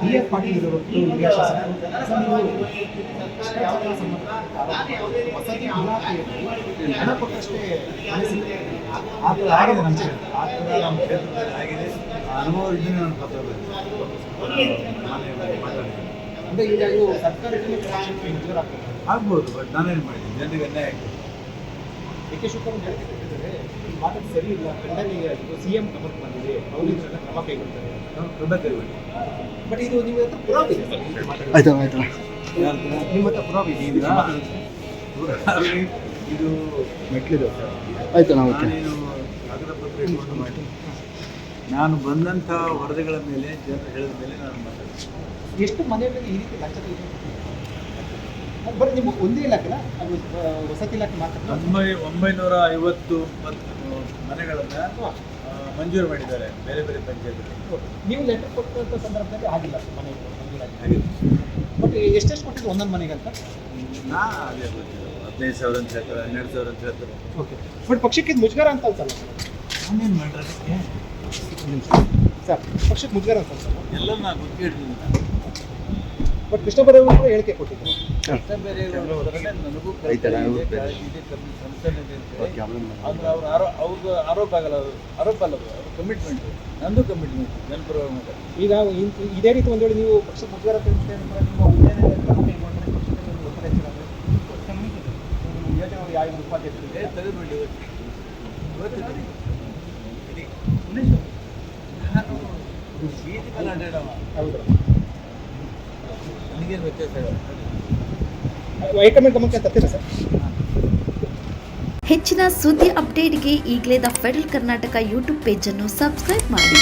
B F Patil ಆ ಥರ ಆಗಿದೆ. ಆ ಥರ ಆಗಿದೆ ಅನುಭವ ಆಗ್ಬೋದು ಬಟ್ ನಾನೇನು ಮಾಡಿದ್ದೀನಿ ಜನರಿಗೆ ಅನ್ಯಾಯ ಆಗ್ತದೆ ಈ ಮಾತಕ್ಕೆ ಸರಿ ಇಲ್ಲ ಖಂಡನೀಯ ಸಿ ಎಂ ಗಮನಕ್ಕೆ ಬಂದಿದೆ ಕ್ರಮ ಕೈಗೊಳ್ತಾರೆ ನಾವು ಕ್ರಮ ಕೈಗೊಳ್ಳಿ. ಬಟ್ ಇದು ನಿಮ್ಮ ಹತ್ರ ಪುರಾವೆ ಇದೆ. ಆಯ್ತು ಆಯ್ತು? ನಿಮ್ಮ ಹತ್ರ ಪುರಾವೆ ಇದೆ ಇದು ಮೆಟ್ಲಿದೆ ಆಯ್ತು ನಾವು ನಾನೇನು ಕಾಗದ ಪತ್ರ ಇಟ್ಕೊಂಡು ಮಾಡಿ ನಾನು ಬಂದಂಥ ವರದಿಗಳ ಮೇಲೆ ಜನರು ಹೇಳಿದ ಮೇಲೆ ನಾನು ಮಾತಾಡ್ತೀನಿ. ಎಷ್ಟು ಮನೆಗಳಲ್ಲಿ ಈ ರೀತಿ ಲಕ್ಷ ಬರೀ ನಿಮ್ಗೆ ಒಂದೇ ಇಲಾಖೆನ? ಅದು ವಸತಿ ಇಲಾಖೆ ಮಾತ್ರ? ಒಂಬೈ ಒಂಬೈನೂರ ಐವತ್ತು ಮನೆಗಳನ್ನು ಮಂಜೂರು ಮಾಡಿದ್ದಾರೆ ಬೇರೆ ಬೇರೆ ಪಂಚಾಯತ್ಗಳು ನೀವು ಲೆಟರ್ ಕೊಟ್ಟಂತ ಸಂದರ್ಭದಲ್ಲಿ ಆಗಿಲ್ಲ ಮನೆ ಮಂಜೂರಾಗಿ. ಹಾಗೆ ಬಟ್ ಎಷ್ಟೆಷ್ಟು ಕೊಟ್ಟಿದ್ರು ಒಂದೊಂದು ಮನೆಗೆ ಅಂತ ನಾ ಅದೇ ಹದಿನೈದು ಸಾವಿರ ಅಂತ ಹೇಳ್ತಾರೆ ಹನ್ನೆರಡು ಸಾವಿರ ಅಂತ ಹೇಳ್ತಾರೆ. ಓಕೆ. ಬಟ್ ಪಕ್ಷಕ್ಕೆ ಇದು ಮುಜುಗರ ಅಂತ ಅನ್ಸಲ್ಲ ನಾನೇನು ಮಾಡಿರೋದಕ್ಕೆ? ಸರ್ ಪಕ್ಷಕ್ಕೆ ಮುಜುಗರ ಅಂತ ಅನ್ಸಲ್ಲ? ಎಲ್ಲ ನಾನು ಗೊತ್ತಿರಲಿಲ್ಲ ಬಟ್ ಕೃಷ್ಣ ಕೂಡ ಹೇಳಿಕೆ ಕೊಟ್ಟಿದ್ರು ಇರೋರ ನನಗೂ ಕರ್ತವ್ಯ ಇದೆ, ಓಕೆ. ಕಾಳಜಿ ಇದೆ, ಕಮ್ಮಿ ಕನ್ಸರ್ನ್ ಇದೆ ಅಂತ ಹೇಳಿ. ಆದ್ರೆ ಅವ್ರ ಆರೋ ಅವ್ರದ್ದು ಆರೋಪ ಆಗಲ್ಲ ಅದು ಆರೋಪ ಅಲ್ಲ ಅವ್ರ ಕಮಿಟ್ಮೆಂಟ್ ನಂದು ಕಮಿಟ್ಮೆಂಟ್ ಜನಪರ ಮಾತಾಡ್ತೀನಿ ಈಗ ಇನ್- ಇದೇ ರೀತಿ ಒಂದು ವೇಳೆ ನೀವು ಪಕ್ಷ ಮುಜುಗರ ತಿಳಿಸ್ತೇನೆ ನಿಮ್ಮ ಹುದ್ದೆನೇ ಕ್ರಮ ಕೈಗೊಂಡ್ರೆ ಪಕ್ಷದಲ್ಲಿ ಒಂದು ಒತ್ತಡ ಹೆಚ್ಚಿರೋದು. ನಿಮ್ಮ ಯೋಜನೆ ಯಾವ ಉಪಾಧ್ಯಕ್ಷರು ಏ ತೆಗೆದುಬಿಡಿ ಇವತ್ತು. ನಾನು ಮೇಲೆ ಹೌದು ನನಗೇನು ವ್ಯತ್ಯಾಸ ಆಗಲ್ಲ ಹೈಕಮಾಂಡ್ ಗಮನಕ್ಕೆ ತರ್ತೀರಾ ಸರ್? ಹೆಚ್ಚಿನ ಸುದ್ದಿ ಅಪ್ಡೇಟ್ಗೆ ಈಗಲೇ ದ ಫೆಡರಲ್ ಕರ್ನಾಟಕ ಯೂಟ್ಯೂಬ್ ಪೇಜನ್ನು ಸಬ್ಸ್ಕ್ರೈಬ್ ಮಾಡಿ.